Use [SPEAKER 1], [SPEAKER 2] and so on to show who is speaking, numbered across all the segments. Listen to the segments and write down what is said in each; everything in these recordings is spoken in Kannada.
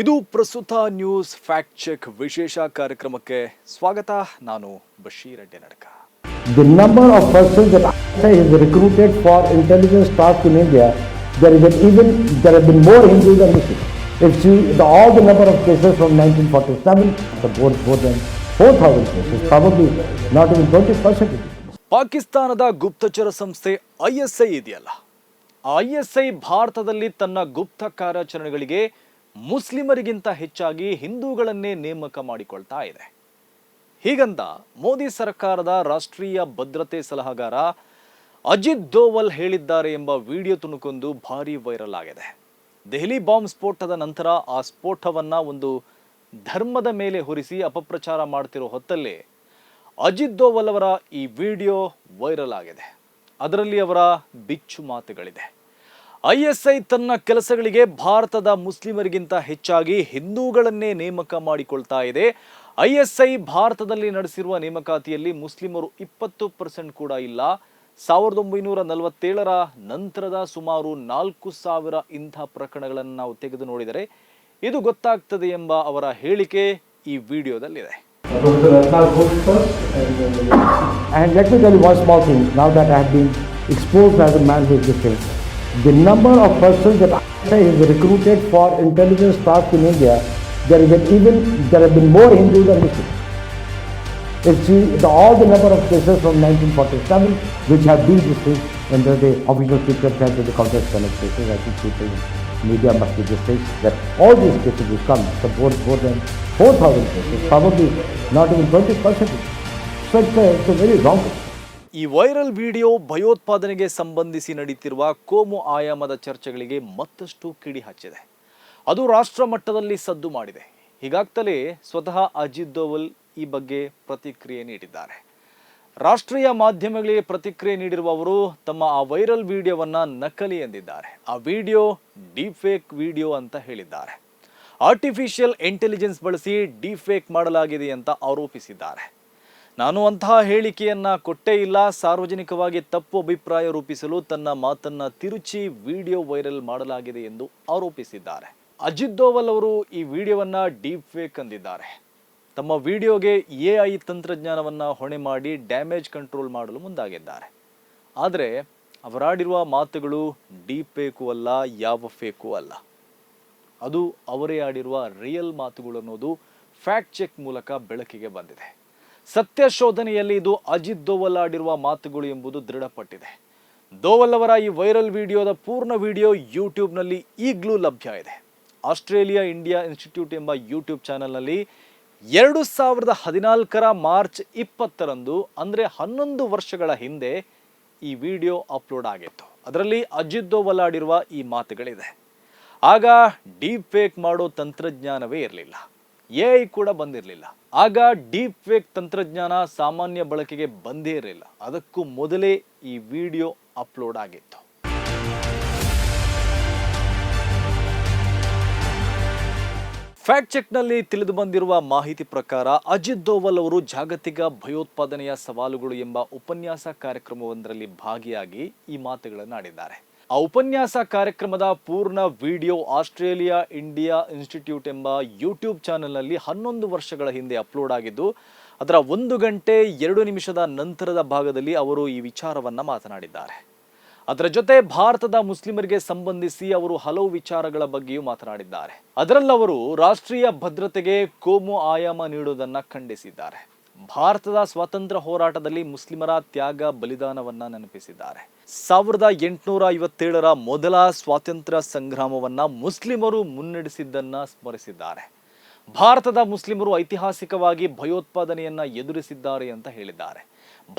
[SPEAKER 1] ಇದು ಪ್ರಸ್ತುತ ನ್ಯೂಸ್ ಫ್ಯಾಕ್ಟ್ ಚೆಕ್ ವಿಶೇಷ ಕಾರ್ಯಕ್ರಮಕ್ಕೆ ಸ್ವಾಗತ ನಾನು Basheer ಅಡ್ಡೆ ನಡಕ
[SPEAKER 2] The number of persons that ISI has recruited for intelligence task in India, there is an even, there have been more Hindus than Muslims. If you, the, all the number of cases from 1947, the board more than 4,000 cases, probably not even 20%
[SPEAKER 1] ಪಾಕಿಸ್ತಾನದ ಗುಪ್ತಚರ ಸಂಸ್ಥೆ ಐ ಎಸ್ ಐ ಇದೆಯಲ್ಲ ಐಎಸ್ಐ ಐ ಎಸ್ ಐ ಭಾರತದಲ್ಲಿ ತನ್ನ ಗುಪ್ತ ಕಾರ್ಯಾಚರಣೆಗಳಿಗೆ ಮುಸ್ಲಿಮರಿಗಿಂತ ಹೆಚ್ಚಾಗಿ ಹಿಂದೂಗಳನ್ನೇ ನೇಮಕ ಮಾಡಿಕೊಳ್ತಾ ಇದೆ. ಹೀಗಂತ ಮೋದಿ ಸರ್ಕಾರದ ರಾಷ್ಟ್ರೀಯ ಭದ್ರತೆ ಸಲಹೆಗಾರ ಅಜಿತ್ ದೋವಲ್ ಹೇಳಿದ್ದಾರೆ ಎಂಬ ವಿಡಿಯೋ ತುಣುಕೊಂದು ಭಾರಿ ವೈರಲ್ ಆಗಿದೆ. ದೆಹಲಿ ಬಾಂಬ್ ಸ್ಫೋಟದ ನಂತರ ಆ ಸ್ಫೋಟವನ್ನ ಒಂದು ಧರ್ಮದ ಮೇಲೆ ಹೊರಿಸಿ ಅಪಪ್ರಚಾರ ಮಾಡ್ತಿರೋ ಹೊತ್ತಲ್ಲಿ ಅಜಿತ್ ದೋವಲ್ ಅವರ ಈ ವಿಡಿಯೋ ವೈರಲ್ ಆಗಿದೆ. ಅದರಲ್ಲಿ ಅವರ ಬಿಚ್ಚು ಮಾತುಗಳಿದೆ. ಐ ಎಸ್ ಐ ತನ್ನ ಕೆಲಸಗಳಿಗೆ ಭಾರತದ ಮುಸ್ಲಿಮರಿಗಿಂತ ಹೆಚ್ಚಾಗಿ ಹಿಂದೂಗಳನ್ನೇ ನೇಮಕ ಮಾಡಿಕೊಳ್ತಾ ಇದೆ. ಐಎಸ್ಐ ಭಾರತದಲ್ಲಿ ನಡೆಸಿರುವ ನೇಮಕಾತಿಯಲ್ಲಿ ಮುಸ್ಲಿಮರು ಇಪ್ಪತ್ತು ಪರ್ಸೆಂಟ್ ಕೂಡ ಇಲ್ಲ. ಸಾವಿರದ ಒಂಬೈನೂರ ನಲವತ್ತೇಳರ ನಂತರದ ಸುಮಾರು ನಾಲ್ಕು ಸಾವಿರ ಇಂಥ ಪ್ರಕರಣಗಳನ್ನು ನಾವು ತೆಗೆದು ನೋಡಿದರೆ ಇದು ಗೊತ್ತಾಗ್ತದೆ ಎಂಬ ಅವರ ಹೇಳಿಕೆ ಈ ವಿಡಿಯೋದಲ್ಲಿದೆ.
[SPEAKER 2] The number of persons that ISI has recruited for intelligence task in India, there is an even, there have been more Hindus than Muslims. If you, the, all the number of cases from 1947 which have been dismissed under the, official said that the counter connect cases, I think people media must be distinct that all these cases will come, the more, than 4,000 cases, probably not even 20%. So it's a, it's a very wrong thing.
[SPEAKER 1] ಈ ವೈರಲ್ ವಿಡಿಯೋ ಭಯೋತ್ಪಾದನೆಗೆ ಸಂಬಂಧಿಸಿ ನಡೀತಿರುವ ಕೋಮು ಆಯಾಮದ ಚರ್ಚೆಗಳಿಗೆ ಮತ್ತಷ್ಟು ಕಿಡಿ ಹಚ್ಚಿದೆ. ಅದು ರಾಷ್ಟ್ರ ಮಟ್ಟದಲ್ಲಿ ಸದ್ದು ಮಾಡಿದೆ. ಹೀಗಾಗ್ತಲೇ ಸ್ವತಃ ಅಜಿತ್ ದೋವಲ್ ಈ ಬಗ್ಗೆ ಪ್ರತಿಕ್ರಿಯೆ ನೀಡಿದ್ದಾರೆ. ರಾಷ್ಟ್ರೀಯ ಮಾಧ್ಯಮಗಳಿಗೆ ಪ್ರತಿಕ್ರಿಯೆ ನೀಡಿರುವ ಅವರು ತಮ್ಮ ಆ ವೈರಲ್ ವಿಡಿಯೋವನ್ನ ನಕಲಿ ಎಂದಿದ್ದಾರೆ. ಆ ವಿಡಿಯೋ ಡೀಫೇಕ್ ವಿಡಿಯೋ ಅಂತ ಹೇಳಿದ್ದಾರೆ. ಆರ್ಟಿಫಿಷಿಯಲ್ ಇಂಟೆಲಿಜೆನ್ಸ್ ಬಳಸಿ ಡೀಫೇಕ್ ಮಾಡಲಾಗಿದೆ ಅಂತ ಆರೋಪಿಸಿದ್ದಾರೆ. ನಾನು ಅಂತಹ ಹೇಳಿಕೆಯನ್ನ ಕೊಟ್ಟೇ ಇಲ್ಲ. ಸಾರ್ವಜನಿಕವಾಗಿ ತಪ್ಪು ಅಭಿಪ್ರಾಯ ರೂಪಿಸಲು ತನ್ನ ಮಾತನ್ನ ತಿರುಚಿ ವಿಡಿಯೋ ವೈರಲ್ ಮಾಡಲಾಗಿದೆ ಎಂದು ಆರೋಪಿಸಿದ್ದಾರೆ. ಅಜಿತ್ ದೋವಲ್ ಅವರು ಈ ವಿಡಿಯೋವನ್ನ ಡೀಪ್ ಫೇಕ್ ಅಂದಿದ್ದಾರೆ. ತಮ್ಮ ವಿಡಿಯೋಗೆ ಎ ಐ ತಂತ್ರಜ್ಞಾನವನ್ನ ಹೊಣೆ ಮಾಡಿ ಡ್ಯಾಮೇಜ್ ಕಂಟ್ರೋಲ್ ಮಾಡಲು ಮುಂದಾಗಿದ್ದಾರೆ. ಆದರೆ ಅವರಾಡಿರುವ ಮಾತುಗಳು ಡೀಪ್ ಫೇಕು ಅಲ್ಲ, ಯಾವ ಫೇಕು ಅಲ್ಲ. ಅದು ಅವರೇ ಆಡಿರುವ ರಿಯಲ್ ಮಾತುಗಳು ಅನ್ನೋದು ಫ್ಯಾಕ್ಟ್ ಚೆಕ್ ಮೂಲಕ ಬೆಳಕಿಗೆ ಬಂದಿದೆ. ಸತ್ಯ ಶೋಧನೆಯಲ್ಲಿ ಇದು ಅಜಿತ್ ದೋವಲ್ ಆಡಿರುವ ಮಾತುಗಳು ಎಂಬುದು ದೃಢಪಟ್ಟಿದೆ. ದೋವಲ್ ಅವರ ಈ ವೈರಲ್ ವಿಡಿಯೋದ ಪೂರ್ಣ ವಿಡಿಯೋ ಯೂಟ್ಯೂಬ್ನಲ್ಲಿ ಈಗಲೂ ಲಭ್ಯ ಇದೆ. ಆಸ್ಟ್ರೇಲಿಯಾ ಇಂಡಿಯಾ ಇನ್ಸ್ಟಿಟ್ಯೂಟ್ ಎಂಬ ಯೂಟ್ಯೂಬ್ ಚಾನೆಲ್ನಲ್ಲಿ ಎರಡು ಸಾವಿರದ ಹದಿನಾಲ್ಕರ ಮಾರ್ಚ್ ಇಪ್ಪತ್ತರಂದು, ಅಂದರೆ ಹನ್ನೊಂದು ವರ್ಷಗಳ ಹಿಂದೆ ಈ ವಿಡಿಯೋ ಅಪ್ಲೋಡ್ ಆಗಿತ್ತು. ಅದರಲ್ಲಿ ಅಜಿತ್ ದೋವಲ್ ಆಡಿರುವ ಈ ಮಾತುಗಳಿದೆ. ಆಗ ಡೀಪ್ ಫೇಕ್ ಮಾಡೋ ತಂತ್ರಜ್ಞಾನವೇ ಇರಲಿಲ್ಲ. ಎ ಐ ಕೂಡ ಬಂದಿರಲಿಲ್ಲ. ಆಗ ಡೀಪ್ ಫೇಕ್ ತಂತ್ರಜ್ಞಾನ ಸಾಮಾನ್ಯ ಬಳಕೆಗೆ ಬಂದೇ ಇರಲಿಲ್ಲ. ಅದಕ್ಕೂ ಮೊದಲೇ ಈ ವಿಡಿಯೋ ಅಪ್ಲೋಡ್ ಆಗಿತ್ತು. ಫ್ಯಾಕ್ಟ್ ಚೆಕ್ನಲ್ಲಿ ತಿಳಿದು ಬಂದಿರುವ ಮಾಹಿತಿ ಪ್ರಕಾರ ಅಜಿತ್ ದೋವಲ್ ಅವರು ಜಾಗತಿಕ ಭಯೋತ್ಪಾದನೆಯ ಸವಾಲುಗಳು ಎಂಬ ಉಪನ್ಯಾಸ ಕಾರ್ಯಕ್ರಮವೊಂದರಲ್ಲಿ ಭಾಗಿಯಾಗಿ ಈ ಮಾತುಗಳನ್ನು ಆಡಿದ್ದಾರೆ ಆ ಉಪನ್ಯಾಸ ಕಾರ್ಯಕ್ರಮದ ಪೂರ್ಣ ವಿಡಿಯೋ ಆಸ್ಟ್ರೇಲಿಯಾ ಇಂಡಿಯಾ ಇನ್ಸ್ಟಿಟ್ಯೂಟ್ ಎಂಬ ಯೂಟ್ಯೂಬ್ ಚಾನೆಲ್ನಲ್ಲಿ ಹನ್ನೊಂದು ವರ್ಷಗಳ ಹಿಂದೆ ಅಪ್ಲೋಡ್ ಆಗಿದ್ದು, ಅದರ ಒಂದು ಗಂಟೆ ಎರಡು ನಿಮಿಷದ ನಂತರದ ಭಾಗದಲ್ಲಿ ಅವರು ಈ ವಿಚಾರವನ್ನು ಮಾತನಾಡಿದ್ದಾರೆ. ಅದರ ಜೊತೆ ಭಾರತದ ಮುಸ್ಲಿಮರಿಗೆ ಸಂಬಂಧಿಸಿ ಅವರು ಹಲವು ವಿಚಾರಗಳ ಬಗ್ಗೆಯೂ ಮಾತನಾಡಿದ್ದಾರೆ. ಅದರಲ್ಲವರು ರಾಷ್ಟ್ರೀಯ ಭದ್ರತೆಗೆ ಕೋಮು ಆಯಾಮ ನೀಡುವುದನ್ನು ಖಂಡಿಸಿದ್ದಾರೆ. ಭಾರತದ ಸ್ವಾತಂತ್ರ್ಯ ಹೋರಾಟದಲ್ಲಿ ಮುಸ್ಲಿಮರ ತ್ಯಾಗ ಬಲಿದಾನವನ್ನ ನೆನಪಿಸಿದ್ದಾರೆ. ಸಾವಿರದ ಎಂಟುನೂರ ಐವತ್ತೇಳರ ಮೊದಲ ಸ್ವಾತಂತ್ರ್ಯ ಸಂಗ್ರಾಮವನ್ನ ಮುಸ್ಲಿಮರು ಮುನ್ನಡೆಸಿದ್ದನ್ನ ಸ್ಮರಿಸಿದ್ದಾರೆ. ಭಾರತದ ಮುಸ್ಲಿಮರು ಐತಿಹಾಸಿಕವಾಗಿ ಭಯೋತ್ಪಾದನೆಯನ್ನ ಎದುರಿಸಿದ್ದಾರೆ ಅಂತ ಹೇಳಿದ್ದಾರೆ.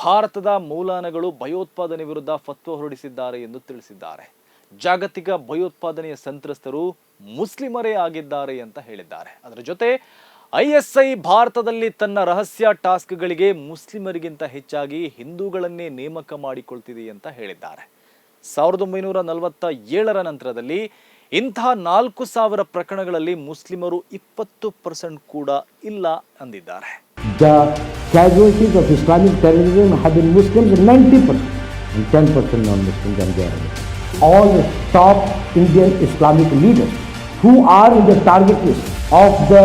[SPEAKER 1] ಭಾರತದ ಮೌಲಾನಗಳು ಭಯೋತ್ಪಾದನೆ ವಿರುದ್ಧ ಫತ್ವ ಹೊರಡಿಸಿದ್ದಾರೆ ಎಂದು ತಿಳಿಸಿದ್ದಾರೆ. ಜಾಗತಿಕ ಭಯೋತ್ಪಾದನೆಯ ಸಂತ್ರಸ್ತರು ಮುಸ್ಲಿಮರೇ ಆಗಿದ್ದಾರೆ ಅಂತ ಹೇಳಿದ್ದಾರೆ. ಅದರ ಜೊತೆ ಐಎಸ್ಐ ಭಾರತದಲ್ಲಿ ತನ್ನ ರಹಸ್ಯ ಟಾಸ್ಕ್ಗಳಿಗೆ ಮುಸ್ಲಿಮರಿಗಿಂತ ಹೆಚ್ಚಾಗಿ ಹಿಂದೂಗಳನ್ನೇ ನೇಮಕ ಮಾಡಿಕೊಳ್ತಿದೆ ಅಂತ ಹೇಳಿದ್ದಾರೆ ಸಾವಿರದ ಒಂಬೈನೂರ ನಲವತ್ತ ಏಳರ ನಂತರದಲ್ಲಿ ಇಂತಹ ನಾಲ್ಕು ಸಾವಿರ ಪ್ರಕರಣಗಳಲ್ಲಿ ಮುಸ್ಲಿಮರು ಇಪ್ಪತ್ತು ಪರ್ಸೆಂಟ್ ಕೂಡ ಇಲ್ಲ ಅಂದಿದ್ದಾರೆ
[SPEAKER 2] The casualties of Islamic terrorism have been Muslims 90% and 10% non-Muslims and they are All the top Indian Islamic leaders who are in the target list of the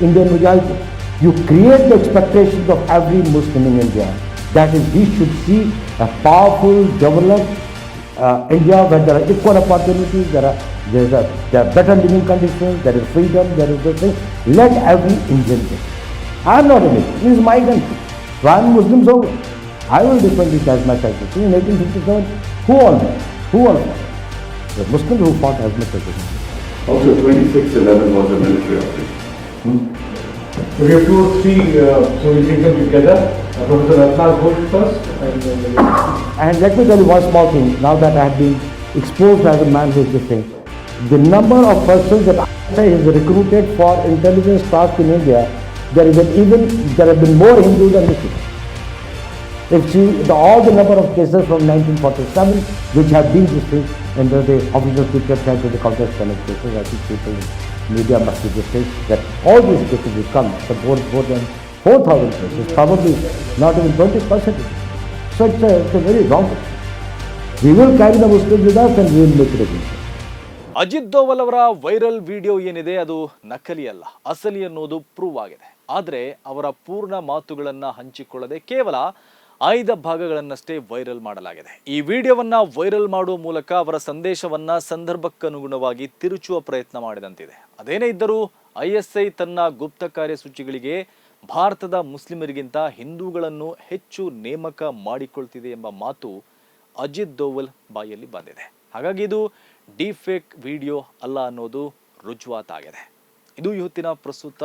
[SPEAKER 2] Indian Mujahideen. You create the expectations of every Muslim in India. That is, we should see a powerful, developed uh, India where there are equal opportunities, there are, there, is a, there are better living conditions, there is freedom, there is the thing. Let every Indian get. I am not a Muslim. This is my country. So I am Muslim, so I will defend it as much as I. In 1857, who all fought? Who all fought? The Muslims who fought as much as the Muslims.
[SPEAKER 3] Also, 2611 was a military operation. So we have two or three, uh, so we'll take them together. Uh, Professor Ratnar Ghosh first, and then
[SPEAKER 2] And let me tell you one small thing, now that I have been exposed as a man who is this thing. The number of persons that ISI has recruited for intelligence staff in India, there is an even, there have been more Hindus than Muslims. If see, the, all the number of cases from 1947 which have been thing, and the, the official secret tried to the spanish cases, I think people media must be saying that all these people will come, support more, than 4,000 cases, probably not even 20 percent. So it's a, it's a very wrong. We will carry the Muslims with us and we will make good.
[SPEAKER 1] Ajit Doval ಅವರ ವೈರಲ್ ವಿಡಿಯೋ ಏನಿದೆ ಅದು ನಕಲಿ ಅಲ್ಲ ಅಸಲಿ ಅನ್ನೋದು ಪ್ರೂವ್ ಆಗಿದೆ ಆದರೆ ಅವರ ಪೂರ್ಣ ಮಾತುಗಳನ್ನು ಹಂಚಿಕೊಳ್ಳದೆ ಕೇವಲ ಆಯ್ದ ಭಾಗಗಳನ್ನಷ್ಟೇ ವೈರಲ್ ಮಾಡಲಾಗಿದೆ. ಈ ವಿಡಿಯೋವನ್ನ ವೈರಲ್ ಮಾಡುವ ಮೂಲಕ ಅವರ ಸಂದೇಶವನ್ನ ಸಂದರ್ಭಕ್ಕನುಗುಣವಾಗಿ ತಿರುಚುವ ಪ್ರಯತ್ನ ಮಾಡಿದಂತಿದೆ. ಅದೇನೇ ಇದ್ದರೂ ಐಎಸ್ಐ ತನ್ನ ಗುಪ್ತ ಕಾರ್ಯಸೂಚಿಗಳಿಗೆ ಭಾರತದ ಮುಸ್ಲಿಮರಿಗಿಂತ ಹಿಂದೂಗಳನ್ನು ಹೆಚ್ಚು ನೇಮಕ ಮಾಡಿಕೊಳ್ತಿದೆ ಎಂಬ ಮಾತು ಅಜಿತ್ ದೋವಲ್ ಬಾಯಲ್ಲಿ ಬಂದಿದೆ. ಹಾಗಾಗಿ ಇದು ಡಿಫೇಕ್ ವಿಡಿಯೋ ಅಲ್ಲ ಅನ್ನೋದು ರುಜುವಾತಾಗಿದೆ. ಇದು ಇವತ್ತಿನ ಪ್ರಸ್ತುತ